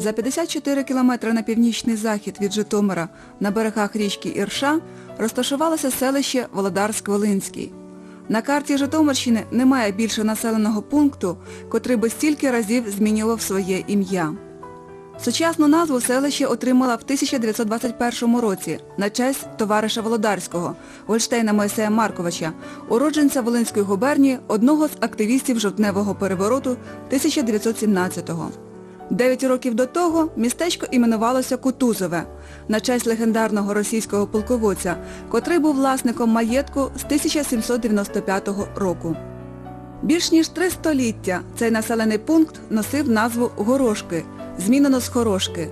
За 54 кілометри на північний захід від Житомира на берегах річки Ірша розташувалося селище Володарськ-Волинський. На карті Житомирщини немає більше населеного пункту, котрий би стільки разів змінював своє ім'я. Сучасну назву селище отримала в 1921 році на честь товариша Володарського, Гольштейна Моїсея Марковича, уродженця Волинської губернії, одного з активістів жовтневого перевороту 1917-го. Дев'ять років до того містечко іменувалося Кутузове на честь легендарного російського полководця, котрий був власником маєтку з 1795 року. Більш ніж три століття цей населений пункт носив назву Горошки, змінено з Хорошки.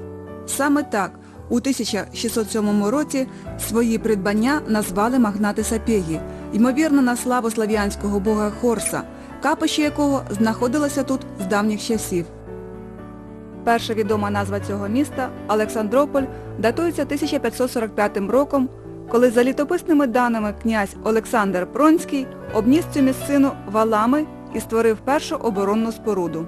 Саме так у 1607 році свої придбання назвали магнати Сапєгі, ймовірно на славу слав'янського бога Хорса, капище якого знаходилося тут з давніх часів. Перша відома назва цього міста Олександрополь датується 1545 роком, коли за літописними даними князь Олександр Пронський обніс цю місцину валами і створив першу оборонну споруду.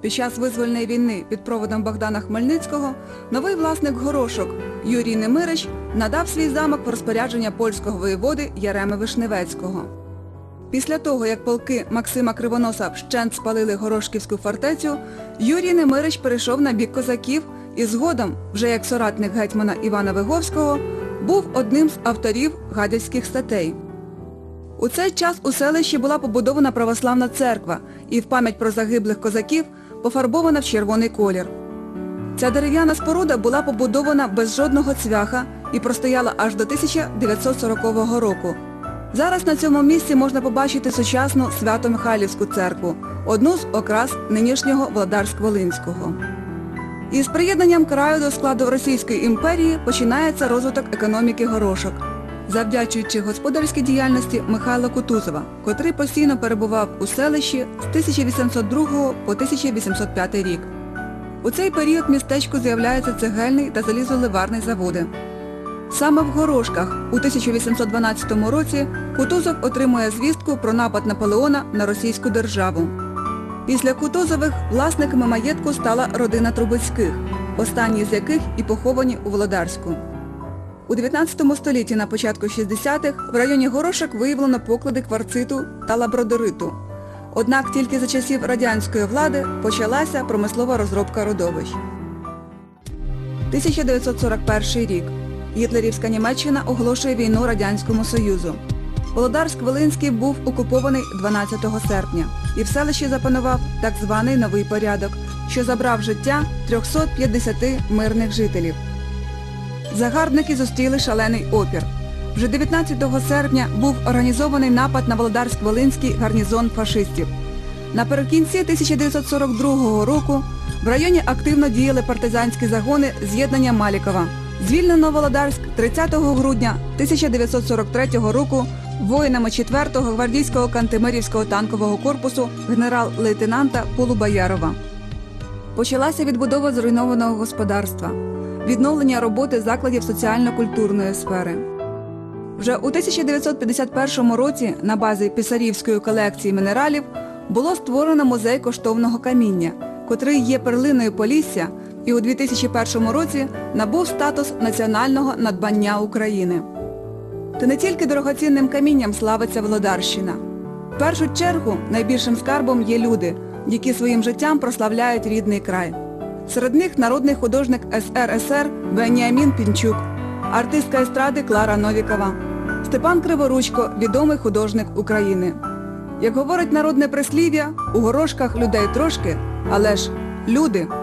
Під час визвольної війни під проводом Богдана Хмельницького новий власник горошок Юрій Немирич надав свій замок в розпорядження польського воєводи Яреми Вишневецького. Після того, як полки Максима Кривоноса вщент спалили Горошківську фортецю, Юрій Немирич перейшов на бік козаків і згодом, вже як соратник гетьмана Івана Виговського, був одним з авторів гадяцьких статей. У цей час у селищі була побудована православна церква і в пам'ять про загиблих козаків пофарбована в червоний колір. Ця дерев'яна споруда була побудована без жодного цвяха і простояла аж до 1940 року. Зараз на цьому місці можна побачити сучасну Свято-Михайлівську церкву, одну з окрас нинішнього Владарськ-Волинського. Із приєднанням краю до складу Російської імперії починається розвиток економіки горошок, завдячуючи господарській діяльності Михайла Кутузова, котрий постійно перебував у селищі з 1802 по 1805 рік. У цей період містечку з'являються цегельний та залізоливарний заводи. Саме в Горошках у 1812 році Кутузов отримує звістку про напад Наполеона на російську державу. Після Кутузових власниками маєтку стала родина Трубецьких, останні з яких і поховані у Володарську. У 19 столітті на початку 60-х в районі Горошок виявлено поклади кварциту та лабрадориту. Однак тільки за часів радянської влади почалася промислова розробка родовищ. 1941 рік. Гітлерівська Німеччина оголошує війну Радянському Союзу. Володарськ-Волинський був окупований 12 серпня і в селищі запанував так званий новий порядок, що забрав життя 350 мирних жителів. Загарбники зустріли шалений опір. Вже 19 серпня був організований напад на Володарськ-Волинський гарнізон фашистів. Наприкінці 1942 року в районі активно діяли партизанські загони з'єднання Малікова. Звільнено Володарськ 30 грудня 1943 року воїнами 4-го гвардійського Кантемирівського танкового корпусу генерал-лейтенанта Полубаярова. Почалася відбудова зруйнованого господарства, відновлення роботи закладів соціально-культурної сфери. Вже у 1951 році на базі Писарівської колекції мінералів було створено музей коштовного каміння, котрий є перлиною Полісся і у 2001 році набув статус національного надбання України. Та не тільки дорогоцінним камінням славиться Володарщина. В першу чергу найбільшим скарбом є люди, які своїм життям прославляють рідний край. Серед них народний художник СРСР Веніамін Пінчук, артистка естради Клара Новікова, Степан Криворучко, відомий художник України. Як говорить народне прислів'я, у горошках людей трошки, але ж люди –